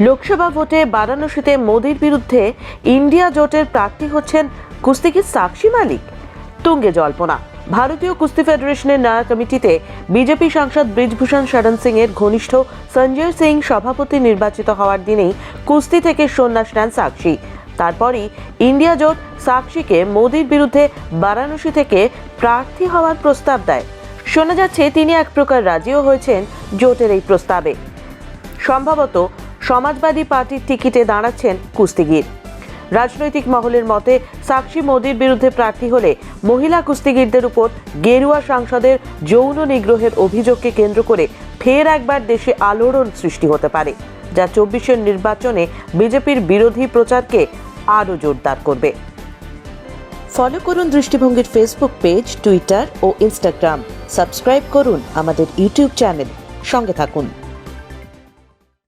লোকসভা ভোটে বারাণসীতে মোদির বিরুদ্ধে ইন্ডিয়া জোটের প্রার্থী হচ্ছেন কুস্তিগির সাক্ষী মালিক। তুঙ্গে জল্পনা। ভারতীয় কুস্তি ফেডারেশনের নয়া কমিটিতে বিজেপি সাংসদ ব্রিজভূষণ শরণ সিং এর ঘনিষ্ঠ সঞ্জয় সিং সভাপতি নির্বাচিত হওয়ার দিনেই কুস্তি থেকে সন্ন্যাস নেন সাক্ষী। তারপরই ইন্ডিয়া জোট সাক্ষীকে মোদির বিরুদ্ধে বারাণসী থেকে প্রার্থী হওয়ার প্রস্তাব দেয়। শোনা যাচ্ছে, তিনি এক প্রকার রাজিও হয়েছেন জোটের এই প্রস্তাবে। সম্ভবত সমাজবাদী পার্টির টিকিটে দাঁড়াচ্ছেন কুস্তিগির। রাজনৈতিক মহলের মতে, সাক্ষী মোদির বিরুদ্ধে প্রার্থী হলে মহিলা কুস্তিগিরদের উপর গেরুয়া সাংসদের যৌন নিগ্রহের অভিযোগকে কেন্দ্র করে ফের একবার দেশে আলোড়ন সৃষ্টি হতে পারে, যা চব্বিশের নির্বাচনে বিজেপির বিরোধী প্রচারকে আরও জোরদার করবে। ফলো করুন দৃষ্টিভঙ্গির ফেসবুক পেজ টুইটার ও ইনস্টাগ্রাম সাবস্ক্রাইব করুন আমাদের ইউটিউব চ্যানেল সঙ্গে থাকুন।